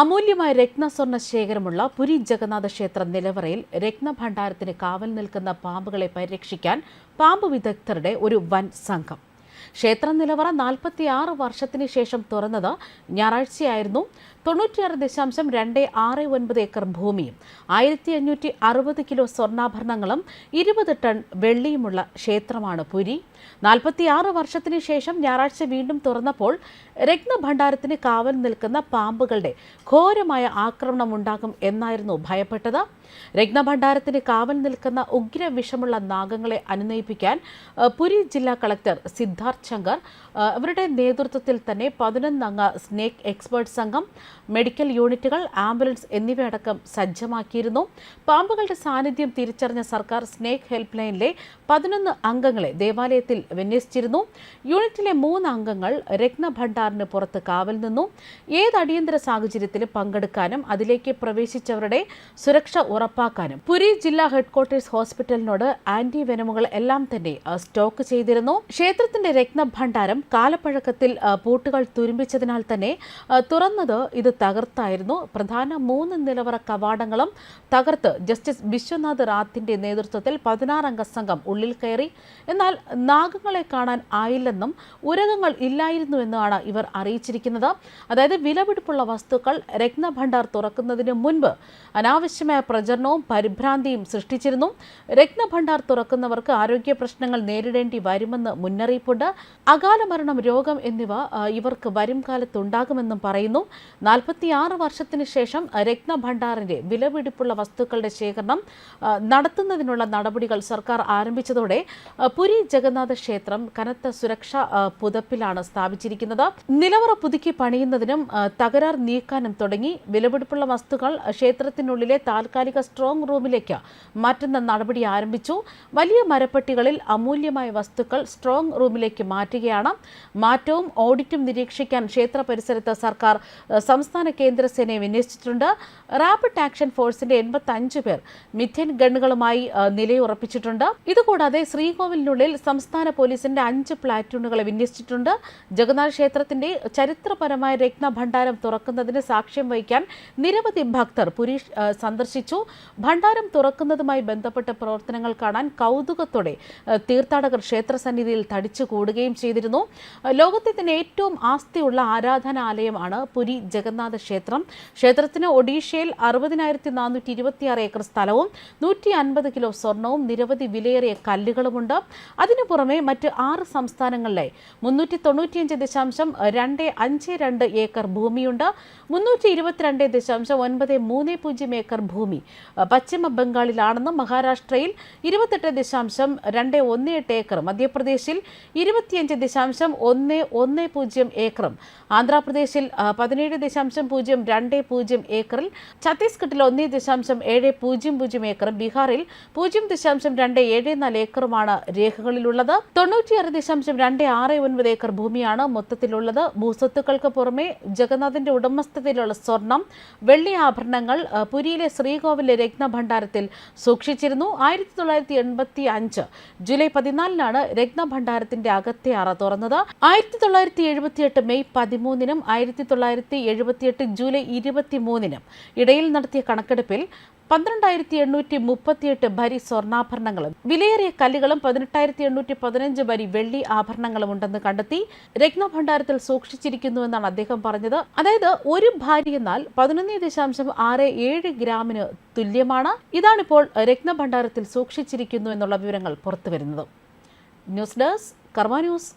അമൂല്യമായ രത്നസ്വർണ ശേഖരമുള്ള പുരി ജഗന്നാഥ ക്ഷേത്ര നിലവറയിൽ രത്നഭണ്ഡാരത്തിന് കാവൽ നിൽക്കുന്ന പാമ്പുകളെ പരിരക്ഷിക്കാൻ പാമ്പ് വിദഗ്ധരുടെ ഒരു വൻ സംഘം. ക്ഷേത്ര നിലവറ നാൽപ്പത്തിയാറ് വർഷത്തിന് ശേഷം തുറന്നത് ഞായറാഴ്ചയായിരുന്നു. തൊണ്ണൂറ്റിയാറ് ദശാംശം രണ്ട് ആറ് ഒൻപത് ഏക്കർ ഭൂമിയും ആയിരത്തി അഞ്ഞൂറ്റി അറുപത് കിലോ സ്വർണാഭരണങ്ങളും ഇരുപത് ടൺ വെള്ളിയുമുള്ള ക്ഷേത്രമാണ് പുരി. നാൽപ്പത്തിയാറ് വർഷത്തിന് ശേഷം ഞായറാഴ്ച വീണ്ടും തുറന്നപ്പോൾ രത്നഭണ്ഡാരത്തിന് കാവൽ നിൽക്കുന്ന പാമ്പുകളുടെ ഘോരമായ ആക്രമണം ഉണ്ടാകും എന്നായിരുന്നു ഭയപ്പെട്ടത്. രത്നഭണ്ഡാരത്തിന് കാവൽ നിൽക്കുന്ന ഉഗ്ര വിഷമുള്ള നാഗങ്ങളെ അനുനയിപ്പിക്കാൻ പുരി ജില്ലാ കളക്ടർ സിദ്ധാർത്ഥ് ശങ്കർ അവരുടെ നേതൃത്വത്തിൽ തന്നെ പതിനൊന്നംഗ സ്നേക്ക് എക്സ്പേർട്ട് സംഘം മെഡിക്കൽ യൂണിറ്റുകൾ ആംബുലൻസ് എന്നിവയടക്കം സജ്ജമാക്കിയിരുന്നു. പാമ്പുകളുടെ സാന്നിധ്യം തിരിച്ചറിഞ്ഞ സർക്കാർ സ്നേക് ഹെൽപ്പ് ലൈനിലെ പതിനൊന്ന് അംഗങ്ങളെ ദേവാലയത്തിൽ വിന്യസിച്ചിരുന്നു. യൂണിറ്റിലെ മൂന്ന് അംഗങ്ങൾ രത്നഭണ്ഡാറിന് പുറത്ത് കാവൽ നിന്നു. ഏത് അടിയന്തര സാഹചര്യത്തിലും പങ്കെടുക്കാനും അതിലേക്ക് പ്രവേശിച്ചവരുടെ സുരക്ഷ ഉറപ്പാക്കാനും. പുരി ജില്ലാ ഹെഡ്ക്വാർട്ടേഴ്സ് ഹോസ്പിറ്റലിനോട് ആന്റി വെനമുകൾ എല്ലാം തന്നെ സ്റ്റോക്ക് ചെയ്തിരുന്നു. ക്ഷേത്രത്തിന്റെ രത്നഭണ്ഡാരം കാലപ്പഴക്കത്തിൽ ആ, പൂട്ടുകൾ തുരുമ്പിച്ചതിനാൽ തന്നെ തുറന്നത് ഇത് തകർത്തായിരുന്നു. പ്രധാന മൂന്ന് നിലവറ കവാടങ്ങളും തകർത്ത് ജസ്റ്റിസ് വിശ്വനാഥ് റാത്തിന്റെ നേതൃത്വത്തിൽ പതിനാറംഗ സംഘം ഉള്ളിൽ കയറി. എന്നാൽ നാഗങ്ങളെ കാണാൻ ആയില്ലെന്നും ഉരകങ്ങൾ ഇല്ലായിരുന്നുവെന്നാണ് ഇവർ അറിയിച്ചിരിക്കുന്നത്. അതായത് വിലപിടിപ്പുള്ള വസ്തുക്കൾ രത്നഭണ്ഡാർ തുറക്കുന്നതിന് മുൻപ് അനാവശ്യമായ പ്രചരണവും പരിഭ്രാന്തിയും സൃഷ്ടിച്ചിരുന്നു. രത്നഭണ്ഡാർ തുറക്കുന്നവർക്ക് ആരോഗ്യ പ്രശ്നങ്ങൾ നേരിടേണ്ടി വരുമെന്ന് മുന്നറിയിപ്പുണ്ട്. അകാല മരണം രോഗം എന്നിവ ഇവർക്ക് വരും കാലത്തുണ്ടാകുമെന്നും പറയുന്നു. നാൽപ്പത്തിയാറ് വർഷത്തിന് ശേഷം രത്നഭണ്ഡാറിന്റെ വിലപിടിപ്പുള്ള വസ്തുക്കളുടെ ശേഖരണം നടത്തുന്നതിനുള്ള നടപടികൾ സർക്കാർ ആരംഭിച്ചതോടെ പുരി ജഗന്നാഥ ക്ഷേത്രം കനത്ത സുരക്ഷാ പുതപ്പിലാണ് സ്ഥാപിച്ചിരിക്കുന്നത്. നിലവറ പുതുക്കി പണിയുന്നതിനും തകരാർ നീക്കാനും തുടങ്ങി വിലപിടിപ്പുള്ള വസ്തുക്കൾ ക്ഷേത്രത്തിനുള്ളിലെ താൽക്കാലിക സ്ട്രോങ് റൂമിലേക്ക് മാറ്റുന്ന നടപടി ആരംഭിച്ചു. വലിയ മരപ്പെട്ടികളിൽ അമൂല്യമായ വസ്തുക്കൾ സ്ട്രോങ് റൂമിലേക്ക് മാറ്റുകയാണ്. മാറ്റവും ഓഡിറ്റും നിരീക്ഷിക്കാൻ ക്ഷേത്ര പരിസരത്ത് സർക്കാർ സംസ്ഥാന കേന്ദ്ര സേനയെ വിന്യസിച്ചിട്ടുണ്ട്. റാപ്പിഡ് ആക്ഷൻ ഫോഴ്സിന്റെ എൺപത്തഞ്ച് പേർ മിഥ്യൻ ഗണ്ണുകളുമായി നിലയുറപ്പിച്ചിട്ടുണ്ട്. ഇതുകൂടാതെ ശ്രീകോവിലിനുള്ളിൽ സംസ്ഥാന പോലീസിന്റെ അഞ്ച് പ്ലാറ്റൂണുകളെ വിന്യസിച്ചിട്ടുണ്ട്. ജഗന്നാഥ ക്ഷേത്രത്തിന്റെ ചരിത്രപരമായ രത്നഭണ്ഡാരം തുറക്കുന്നതിന് സാക്ഷ്യം വഹിക്കാൻ നിരവധി ഭക്തർ പുരി സന്ദർശിച്ചു. ഭണ്ഡാരം തുറക്കുന്നതുമായി ബന്ധപ്പെട്ട പ്രവർത്തനങ്ങൾ കാണാൻ കൗതുകത്തോടെ തീർത്ഥാടകർ ക്ഷേത്ര സന്നിധിയിൽ തടിച്ചു കൂടുകയും ചെയ്തിരുന്നു ലോകത്തെ തന്നെ ഏറ്റവും ആസ്തിയുള്ള ആരാധനാലയമാണ് പുരി ജഗന്നാഥ ക്ഷേത്രം ക്ഷേത്രത്തിന് ഒഡീഷയിൽ അറുപതിനായിരത്തി നാനൂറ്റി ഇരുപത്തിയാറ് ഏക്കർ സ്ഥലവും നൂറ്റി അൻപത് കിലോ സ്വർണവും നിരവധി വിലയേറിയ കല്ലുകളുമുണ്ട്. അതിനു പുറമെ മറ്റ് ആറ് സംസ്ഥാനങ്ങളിലെ മുന്നൂറ്റി തൊണ്ണൂറ്റിയഞ്ച് ദശാംശം രണ്ട് അഞ്ച് രണ്ട് ഏക്കർ ഭൂമിയുണ്ട്. മുന്നൂറ്റി ഇരുപത്തിരണ്ട് ദശാംശം ഒൻപത് മൂന്ന് പൂജ്യം ഏക്കർ ഭൂമി പശ്ചിമ ബംഗാളിലാണെന്നും മഹാരാഷ്ട്രയിൽ ഇരുപത്തെട്ട് ദശാംശം രണ്ട് ഒന്ന് എട്ട് ഏക്കർ മധ്യപ്രദേശിൽ ഇരുപത്തിയഞ്ച് ദശാംശം ഒന്ന് ഒന്ന് പൂജ്യം ഏക്കറും ആന്ധ്രാപ്രദേശിൽ പതിനേഴ് ദശാംശം പൂജ്യം രണ്ട് പൂജ്യം ഏക്കറിൽ ഛത്തീസ്ഗഡിൽ ഒന്ന് ദശാംശം ഏഴ് പൂജ്യം പൂജ്യം ഏക്കറും ബീഹാറിൽ പൂജ്യം ദശാംശം രണ്ട് ഏഴ് നാല് ഏക്കറുമാണ് രേഖകളിലുള്ളത്. തൊണ്ണൂറ്റിയാറ് ദശാംശം രണ്ട് ആറ് ഒൻപത് ഏക്കർ ഭൂമിയാണ് മൊത്തത്തിലുള്ളത്. ഭൂസ്വത്തുക്കൾക്ക് പുറമെ ജഗന്നാഥിന്റെ ഉടമസ്ഥതയിലുള്ള സ്വർണം വെള്ളി ആഭരണങ്ങൾ പുരിയിലെ ശ്രീകോവിലെ രത്നഭണ്ഡാരത്തിൽ സൂക്ഷിച്ചിരുന്നു. ആയിരത്തി തൊള്ളായിരത്തി എൺപത്തി അഞ്ച് ജൂലൈ പതിനാലിനാണ് രത്നഭണ്ഡാരത്തിന്റെ അകത്തെ അറ തുറന്നത്. ആയിരത്തി തൊള്ളായിരത്തി എഴുപത്തിയെട്ട് മെയ് പതിമൂന്നിനും ആയിരത്തി തൊള്ളായിരത്തി എഴുപത്തിയെട്ട് ജൂലൈ ഇരുപത്തിമൂന്നിനും ഇടയിൽ നടത്തിയ കണക്കെടുപ്പിൽ പന്ത്രണ്ടായിരത്തി എണ്ണൂറ്റി മുപ്പത്തിയെട്ട് ഭരി സ്വർണാഭരണങ്ങളും വിലയേറിയ കല്ലുകളും പതിനെട്ടായിരത്തി എണ്ണൂറ്റി പതിനഞ്ച് ഭരി വെള്ളി ആഭരണങ്ങളും ഉണ്ടെന്ന് കണ്ടെത്തി രത്നഭണ്ഡാരത്തിൽ സൂക്ഷിച്ചിരിക്കുന്നുവെന്നാണ് അദ്ദേഹം പറഞ്ഞത്. അതായത് ഒരു ഭാര്യ എന്നാൽ പതിനൊന്ന് ദശാംശം ആറ് ഏഴ് ഗ്രാമിന് തുല്യമാണ്. ഇതാണിപ്പോൾ രത്നഭണ്ഡാരത്തിൽ സൂക്ഷിച്ചിരിക്കുന്നു എന്നുള്ള വിവരങ്ങൾ പുറത്തുവരുന്നത്. News desk Karma news.